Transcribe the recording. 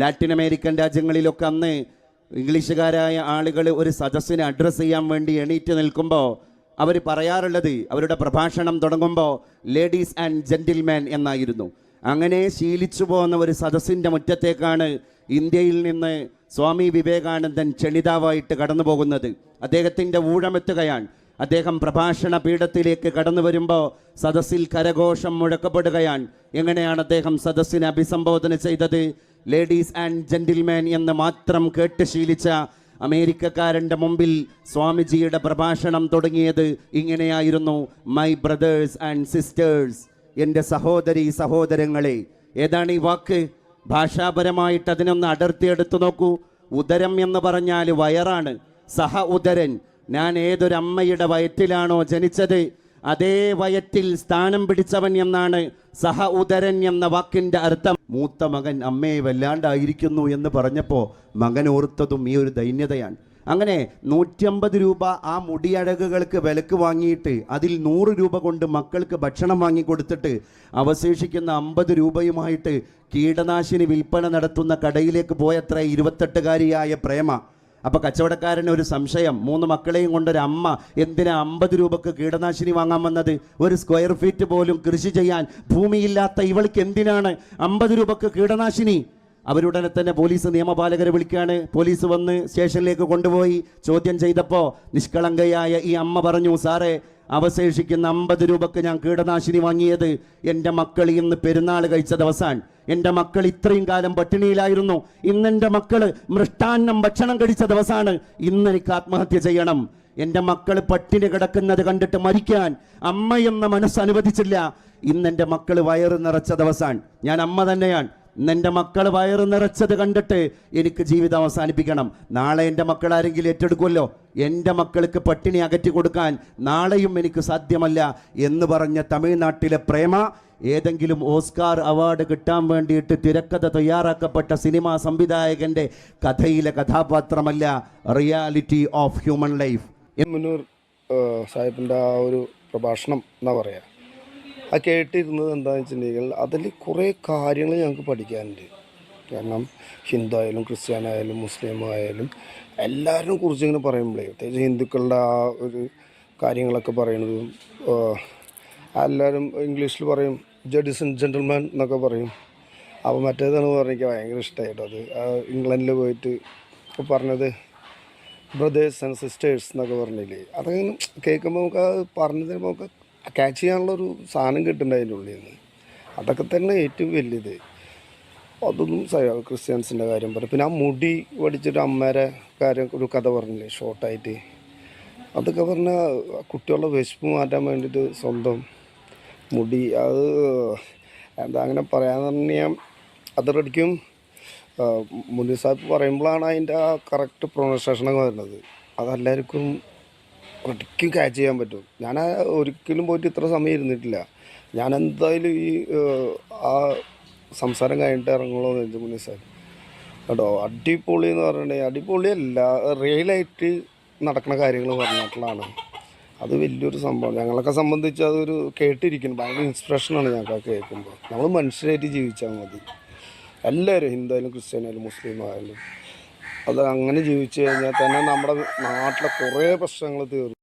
Latin American രാജ്യങ്ങളിലൊക്കെ അന്ന് ഇംഗ്ലീഷുകാരായ ആളുകൾ ഒരു സദസ്സിനെ അഡ്രസ്സ് ചെയ്യാൻ വേണ്ടി എണീറ്റ് നിൽക്കുമ്പോൾ അവർ പറയാറുള്ളത് അവരുടെ പ്രഭാഷണം തുടങ്ങുമ്പോൾ ലേഡീസ് ആൻഡ് ജെന്റിൽമാൻ എന്നായിരുന്നു. അങ്ങനെ ശീലിച്ചു പോകുന്ന ഒരു സദസ്സിന്റെ മുറ്റത്തേക്കാണ് ഇന്ത്യയിൽ നിന്ന് സ്വാമി വിവേകാനന്ദൻ ക്ഷണിതാവായിട്ട് കടന്നു പോകുന്നത്. അദ്ദേഹത്തിന്റെ ഊഴമെത്തുകയാണ്. അദ്ദേഹം പ്രഭാഷണ പീഠത്തിലേക്ക് കടന്നു വരുമ്പോൾ സദസ്സിൽ കരഘോഷം മുഴക്കപ്പെടുകയാണ്. എങ്ങനെയാണ് അദ്ദേഹം സദസ്സിനെ അഭിസംബോധന ചെയ്തത്? ലേഡീസ് ആൻഡ് ജെന്റിൽമാൻ എന്ന് മാത്രം കേട്ട് ശീലിച്ച അമേരിക്കക്കാരന്റെ മുമ്പിൽ സ്വാമിജിയുടെ പ്രഭാഷണം തുടങ്ങിയത് ഇങ്ങനെയായിരുന്നു. മൈ ബ്രദേഴ്സ് ആൻഡ് സിസ്റ്റേഴ്സ് എന്റെ സഹോദരി സഹോദരങ്ങളെ ഏതാണ് ഈ വാക്ക്? ഭാഷാപരമായിട്ട് അതിനൊന്ന് അടർത്തി എടുത്തു നോക്കൂ. ഉദരം എന്ന് പറഞ്ഞാൽ വയറാണ്. സഹ ഉദരൻ. ഞാൻ ഏതൊരു അമ്മയുടെ വയറ്റിലാണോ ജനിച്ചത്? അതേ വയറ്റിൽ സ്ഥാനം പിടിച്ചവൻ എന്നാണ് സഹ ഉദരൻ എന്ന വാക്കിന്റെ അർത്ഥം മൂത്ത മകൻ അമ്മയെ വല്ലാണ്ടായിരിക്കുന്നു എന്ന് പറഞ്ഞപ്പോൾ മകൻ ഓർത്തതും ഈ ഒരു ദൈന്യതയാണ്. അങ്ങനെ നൂറ്റമ്പത് രൂപ ആ മുടിയഴകുകൾക്ക് വിലക്ക് വാങ്ങിയിട്ട് അതിൽ നൂറ് രൂപ കൊണ്ട് മക്കൾക്ക് ഭക്ഷണം വാങ്ങി കൊടുത്തിട്ട് അവശേഷിക്കുന്ന അമ്പത് രൂപയുമായിട്ട് കീടനാശിനി വിൽപ്പന നടത്തുന്ന കടയിലേക്ക് പോയത്ര ഇരുപത്തെട്ടുകാരിയായ പ്രേമ അപ്പൊ കച്ചവടക്കാരന് ഒരു സംശയം. മൂന്ന് മക്കളെയും കൊണ്ടൊരു അമ്മ എന്തിനാ അമ്പത് രൂപക്ക് കീടനാശിനി വാങ്ങാൻ വന്നത്? ഒരു സ്ക്വയർ ഫീറ്റ് പോലും കൃഷി ചെയ്യാൻ ഭൂമിയില്ലാത്ത ഇവൾക്ക് എന്തിനാണ് അമ്പത് രൂപക്ക് കീടനാശിനി? അവരുടനെ തന്നെ പോലീസ് നിയമപാലകരെ വിളിക്കുകയാണ്. പോലീസ് വന്ന് സ്റ്റേഷനിലേക്ക് കൊണ്ടുപോയി. ചോദ്യം ചെയ്തപ്പോൾ നിഷ്കളങ്കയായ ഈ അമ്മ പറഞ്ഞു സാറേ അവശേഷിക്കുന്ന അമ്പത് രൂപക്ക് ഞാൻ കീടനാശിനി വാങ്ങിയത് എന്റെ മക്കൾ ഇന്ന് പെരുന്നാൾ കഴിച്ച ദിവസമാണ് എന്റെ മക്കൾ ഇത്രയും കാലം പട്ടിണിയിലായിരുന്നു. ഇന്ന് എന്റെ മക്കൾ മൃഷ്ടാന്നം ഭക്ഷണം കഴിച്ച ദിവസമാണ് ഇന്ന് എനിക്ക് ആത്മഹത്യ ചെയ്യണം. എന്റെ മക്കൾ പട്ടിണി കിടക്കുന്നത് കണ്ടിട്ട് മരിക്കാൻ അമ്മയെന്ന മനസ്സ് അനുവദിച്ചില്ല. ഇന്ന് എന്റെ മക്കൾ വയറ് നിറച്ച ദിവസമാണ് ഞാൻ അമ്മ തന്നെയാണ്. ഇന്ന് എന്റെ മക്കൾ വയറ് നിറച്ചത് കണ്ടിട്ട് എനിക്ക് ജീവിതം അവസാനിപ്പിക്കണം. നാളെ എന്റെ മക്കൾ ആരെങ്കിലും ഏറ്റെടുക്കുമല്ലോ? എന്റെ മക്കൾക്ക് പട്ടിണി അകറ്റി കൊടുക്കാൻ നാളെയും എനിക്ക് സാധ്യമല്ല എന്ന് പറഞ്ഞ തമിഴ്നാട്ടിലെ പ്രേമ ഏതെങ്കിലും ഓസ്കാർ അവാർഡ് കിട്ടാൻ വേണ്ടിയിട്ട് തിരക്കഥ തയ്യാറാക്കപ്പെട്ട സിനിമാ സംവിധായകന്റെ കഥയിലെ കഥാപാത്രമല്ല റിയാലിറ്റി ഓഫ് ഹ്യൂമൻ ലൈഫ്. മുന്നൂർ സാഹിബിന്റെ ആ ഒരു പ്രഭാഷണം എന്നാ പറയുക ആ കേട്ടിരുന്നത് എന്താണെന്ന് വെച്ചിട്ടുണ്ടെങ്കിൽ അതിൽ കുറേ കാര്യങ്ങൾ ഞങ്ങൾക്ക് പഠിക്കാനുണ്ട്. കാരണം ഹിന്ദു ആയാലും ക്രിസ്ത്യാനായാലും മുസ്ലിം ആയാലും എല്ലാവരും കുറിച്ച് ഇങ്ങനെ പറയുമ്പോഴേ പ്രത്യേകിച്ച് ഹിന്ദുക്കളുടെ ആ ഒരു കാര്യങ്ങളൊക്കെ പറയുന്നത് എല്ലാവരും ഇംഗ്ലീഷിൽ പറയും ജഡിസൺ ജെന്റിൽമാൻ എന്നൊക്കെ പറയും. അപ്പോൾ മറ്റേതാണ് പറഞ്ഞെനിക്ക് ഭയങ്കര ഇഷ്ടമായിട്ടോ അത്. ഇംഗ്ലണ്ടിൽ പോയിട്ട് പറഞ്ഞത് ബ്രദേഴ്സ് ആൻഡ് സിസ്റ്റേഴ്സ് എന്നൊക്കെ പറഞ്ഞില്ലേ. അതൊക്കെ കേൾക്കുമ്പോൾ നമുക്ക് അത് നമുക്ക് ക്യാച്ച് ചെയ്യാനുള്ളൊരു സാധനം കിട്ടുന്നുണ്ട് അതിന്റെ ഉള്ളിൽ നിന്ന് അതൊക്കെ തന്നെ ഏറ്റവും വലിയത്. അതൊന്നും ക്രിസ്ത്യൻസിന്റെ കാര്യം പറയും പിന്നെ ആ മുടി പഠിച്ചിട്ട് അമ്മേരെ കാര്യം ഒരു കഥ പറഞ്ഞില്ലേ ഷോർട്ടായിട്ട്. അതൊക്കെ പറഞ്ഞാൽ കുട്ടികളുടെ വിശപ്പ് മാറ്റാൻ വേണ്ടിയിട്ട് സ്വന്തം മുടി അത് എന്താ അങ്ങനെ പറയാന്ന് പറഞ്ഞാൽ അതറടിക്കും മുനി സാഹിബ് പറയുമ്പോഴാണ് അതിന്റെ ആ കറക്റ്റ് പ്രൊണൗൺസിയേഷനൊക്കെ വരുന്നത്. അതെല്ലാവർക്കും ഒരിക്കലും ക്യാച്ച് ചെയ്യാൻ പറ്റും. ഞാൻ ഒരിക്കലും പോയിട്ട് ഇത്ര സമയം ഇരുന്നിട്ടില്ല. ഞാൻ എന്തായാലും ഈ ആ സംസാരം കഴിഞ്ഞിട്ട് ഇറങ്ങുള്ളൂ എന്ന് വെച്ചാൽ മുന്നേ സാഹിബ് കേട്ടോ അടിപൊളി എന്ന് പറഞ്ഞിട്ടുണ്ടെങ്കിൽ അടിപൊളിയല്ല റിയലായിട്ട് നടക്കുന്ന കാര്യങ്ങൾ പറഞ്ഞിട്ടുള്ളതാണ്. അത് വലിയൊരു സംഭവം. ഞങ്ങളൊക്കെ സംബന്ധിച്ച് അതൊരു കേട്ടിരിക്കുന്നു. ഭയങ്കര ഇൻസ്പിറേഷനാണ് ഞങ്ങൾക്ക് കേൾക്കുമ്പോൾ നമ്മൾ മനുഷ്യരായിട്ട് ജീവിച്ചാൽ മതി. എല്ലാവരും ഹിന്ദു ആയാലും ക്രിസ്ത്യൻ ആയാലും മുസ്ലിം ആയാലും അത് അങ്ങനെ ജീവിച്ചു കഴിഞ്ഞാൽ തന്നെ നമ്മുടെ നാട്ടിലെ കുറേ പ്രശ്നങ്ങൾ തീർന്നു.